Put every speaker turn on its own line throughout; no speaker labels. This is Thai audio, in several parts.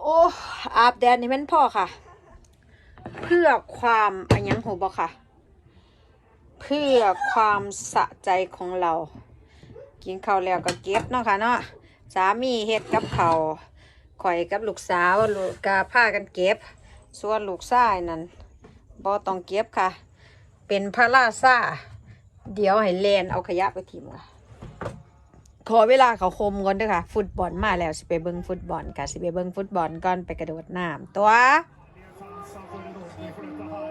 โอ้อาบแดดนี่แมันพ่อค่ะ เพื่อความอันยังหูบอกค่ะ เพื่อความสะใจของเรา กินข้าวแล้วก็เก็บเนาะค่ะเนาะสามีเฮ็ดกับเขาข่อยกับลูกสาวลูกกาผ้ากันเก็บ ส่วนลูกชายนั่นบ่ต้องเก็บค่ะ เป็นพระราชาเดี๋ยวให้แลนเอาขยะไปทิ้งค่ะ ขอเวลาเขาคมก่อนเด้วยค่ะ ฟุตบอลมาแล้วสิไปเบิ้งฟุตบอลค่ะ สิไปเบิ้งฟุตบอลก่อนไปกระโดดน้ำตัว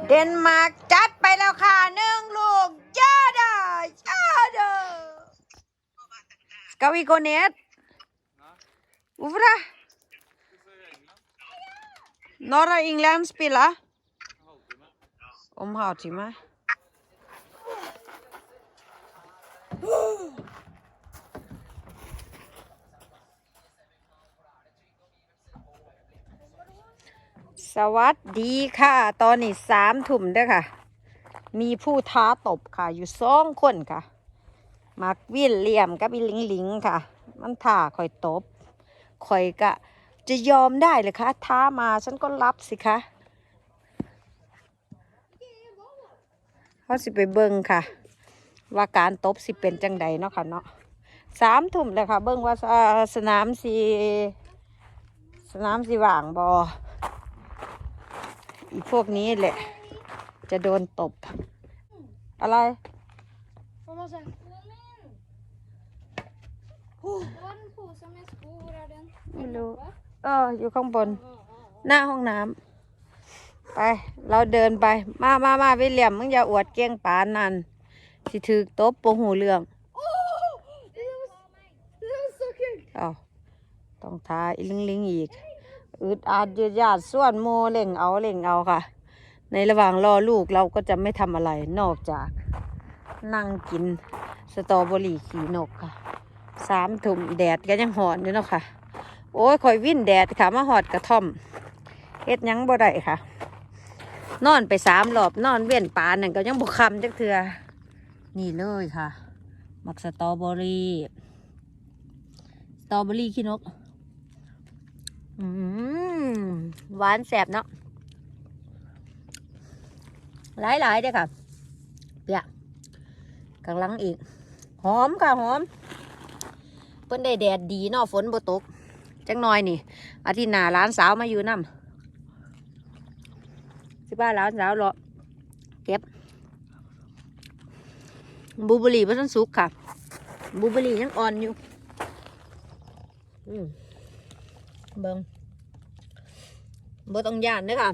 เดนมาร์กจัดไปแล้วค่ะหนึ่งลูกจ้าดาจ้าดาสกาวิโกเนตอุฟระ Norra England spela om halvtimme. s สวัสดีค่ะ ตอนนี้สามทุ่มเด้อค่ะ มีผู้ท้าตบค่ะ อยู่สองคนค่ะ มักวิลเลี่ยมกับอีลิงลิงค่ะ มันท้าคอยตบคอยกะ จะยอมได้เลยคะท้ามาฉันก็รับสิคะเขาสิไปเบิ่งค่ะ ว่าการตบสิเป็นจังใดเนาะค่ะเนาะสามทุ่มเลยค่ะ เบิ่งว่าสนามสีสนามสีว่างบออี พวกนี้แหละ จะโดนตบ อะไร
Mamma se. Oh, det var en pose med sko. Hvor er den?
ไม่รู้เอออยู่ข้างบน หน้าห้องน้ำไป เราเดินไป มามามาวิลเลียมมึงอย่าอวดเก้งปานนั่นสิถือตบปงหูเรื่อง
Oh! Det var, det var så kult!
เอาต้องทาอีลิงลิงอีก อึดอาดยืดยาดส่วนโมเล่งเอาเล่งเอาค่ะ ในระหว่างรอลูกเราก็จะไม่ทำอะไรนอกจากนั่งกินสตรอเบอรี่ขี่นกค่ะสามถุ่มแดดก็ยังหอนอยู่เนาะค่ะ โอ้ยคอยวิ่นแดดค่ะมาหอดกระท่อมเฮ็ดยังบ่ได้ค่ะ นอนไปสามรอบนอนเวียนปานนั่นก็ยังบกคำจักเทือนี่เลยค่ะ มักสตรอเบอรี่สตรอเบอรี่ขี้นก หวานแสบเนาะหลายๆเด้อค่ะเปียกกำลังอีก หอมค่ะหอม เพิ่นได้แดดดีเนาะฝนบ่ตก จังน้อยนี่อาทิตย์หน้าร้านสาวมาอยู่นำสิบ้าร้านสาวรอเก็บบูเบอรี่บ่ทันสุกค่ะบูเบอร์รี่ยังอ่อนอยู่ อืม เบิ่งบ่ต้องย่านเด้อค่ะ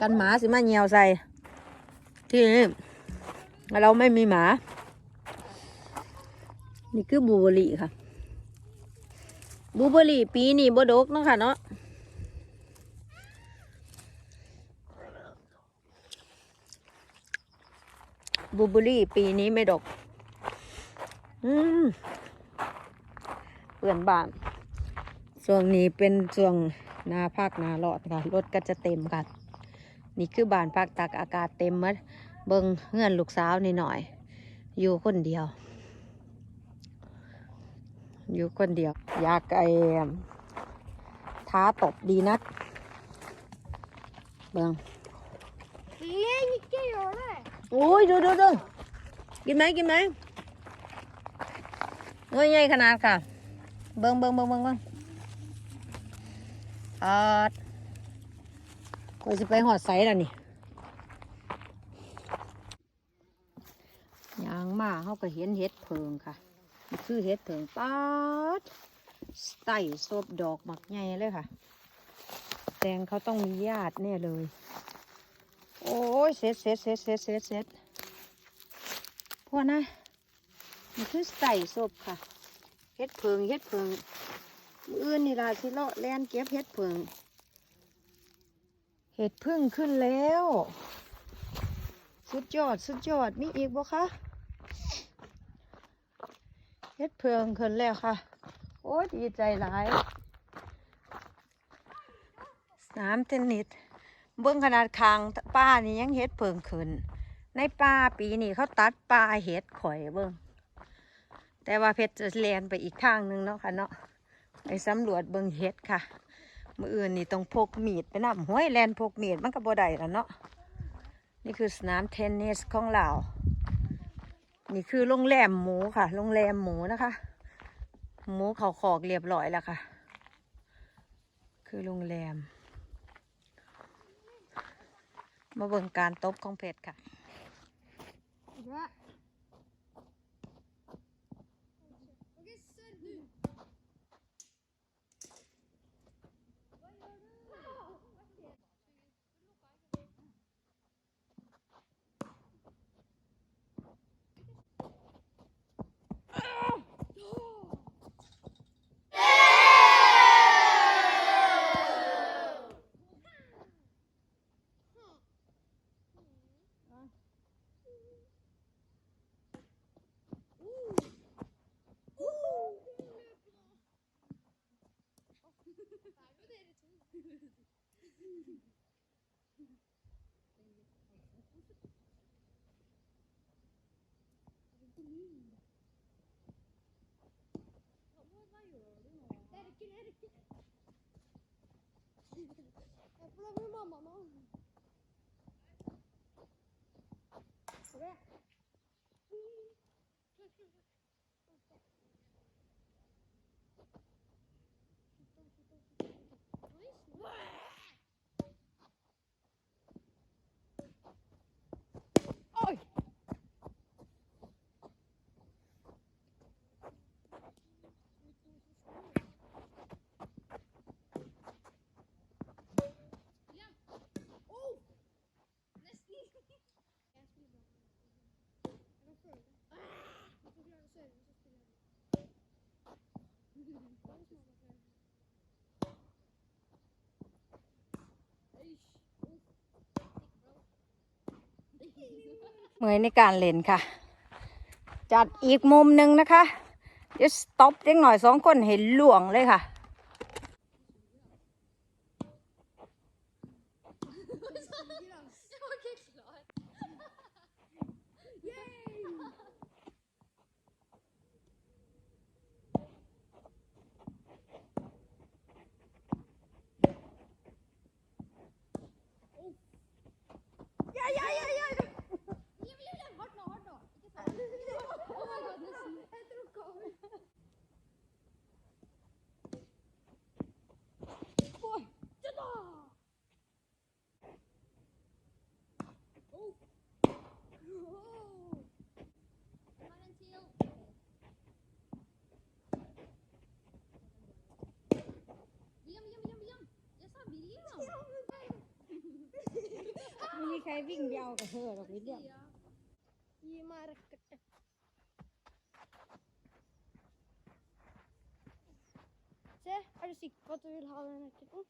กันหมาสิมาเหี่ยวใส่ ที่นี่เราไม่มีหมา นี่คือบูเบอรี่ค่ะบูเบอรี่ปีนี้บ่ดกเนาะค่ะเนาะบูเบอรี่ปีนี้ไม่ดก อืมเปื่อนบาน ช่วงนี้เป็นช่วงหนาภาคหนาหลอดค่ะ รถก็จะเต็มค่ะ นี่คือบ้านภาคตากอากาศเต็มหมดเบิงเงื่อนลูกสาวนี่หน่อย อยู่คนเดียว อยู่คนเดียว อยากไอ้ท้าตบดีนัก เบิงโอ้ยดูดูดูกินไหมกินไหมโอ้ยใหญ่ขนาดค่ะ เบิงเบิงเบิงเบิงเบิง อาดก็จะไปหอดไซแล้วนี่ยางมาเขาก็เห็นเห็ดเพิงค่ะคือเห็ดเพิงป๊าดไต่ซบดอกหมักใหญ่เลยค่ะ แตงเขาต้องมีญาติแน่เลย โอ้ยเสร็จเสร็จเสร็จเสร็จเสร็จเสร็จพวกนะนี่คือใส่ศพค่ะเฮ็ดเพิงเฮ็ดเพิง มื้ออื่นนี่ล่ะสิเลาะแล่นเก็บเฮ็ดเพิงเห็ดพึ่งขึ้นแล้ว สุดยอดสุดยอดมีอีกบ่คะเฮ็ดเพิงขึ้นแล้วค่ะ โอ้ดีใจหลายสนามเทนนิสเบื้องขนาดคางป้านี่ยังเฮ็ดเพิงขึ้น ในป่าปีนี้เขาตัดป่าเฮ็ดข่อยเบิ่งแต่ว่าเพชรจะเลียนไปอีกทางหนึงเนาะค่ะเนาะ ไปสำรวจเบิงเฮ็ดค่ะ มืออื่นนี่ต้องพกมีดไปนำห้วยแลนพกมีดมันก็บ่ได้แล้วเนาะ นี่คือสนามเทนนิสของเรา นี่คือโรงแรมหมูค่ะ โรงแรมหมูนะคะ หมูเขาขอกเรียบร้อยแล้วค่ะ คือโรงแรม มาเบิ่งการตบของเพชรค่ะ
Yapılabilir mi ama? Buraya.
เมื่อยในการเล่นค่ะ จัดอีกมุมหนึ่งนะคะเดี๋ยวสต็อปเล็กหน่อยสองคนเห็นหลวงเลยค่ะ ม่มีใครวิ่งยาวกับเธอหรอกวิลเลียม
Ja. Gi meg rakettet. Se, er du sikker på at du vil ha den raketten?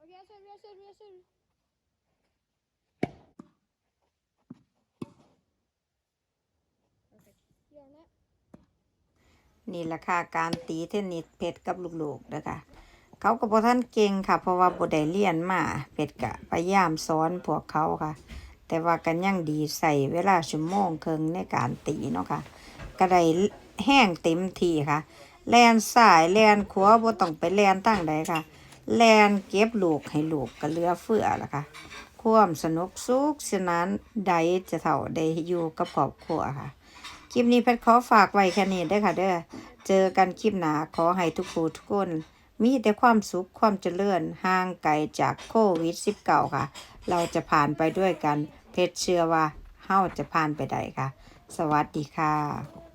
Ok, jeg server, jeg server, jeg server. Perfekt. Hjørne.
นี่แหละค่ะการตีเทนนิสเพชรกับลูกๆนะคะ เขาก็บ่ท่านเก่งค่ะ เพราะว่าบ่ได้เรียนมาเพชรกะพยายามสอนพวกเขาค่ะ แต่ว่ากันยังดีใส่เวลาชั่วโมงครึ่งในการตีเนาะค่ะก็ได้แห้งเต็มทีค่ะ แลนสายแลนขวาบ่ต้องไปแลนตั้งใดค่ะ แลนเก็บลูกให้ลูกก็เหลือเฟือละค่ะ ความสนุกสุขสนานใดจะเท่าได้อยู่กับครอบครัวค่ะ คลิปนี้เพชรขอฝากไว้แค่นี้เด้อค่ะเด้อ เจอกันคลิปหนาขอให้ทุกผู้ทุกคน มีแต่ความสุขความเจริญห่างไกลจากโควิด -19 ค่ะ เราจะผ่านไปด้วยกัน เพชรเชื่อว่าเฮาจะผ่านไปได้ค่ะ สวัสดีค่ะ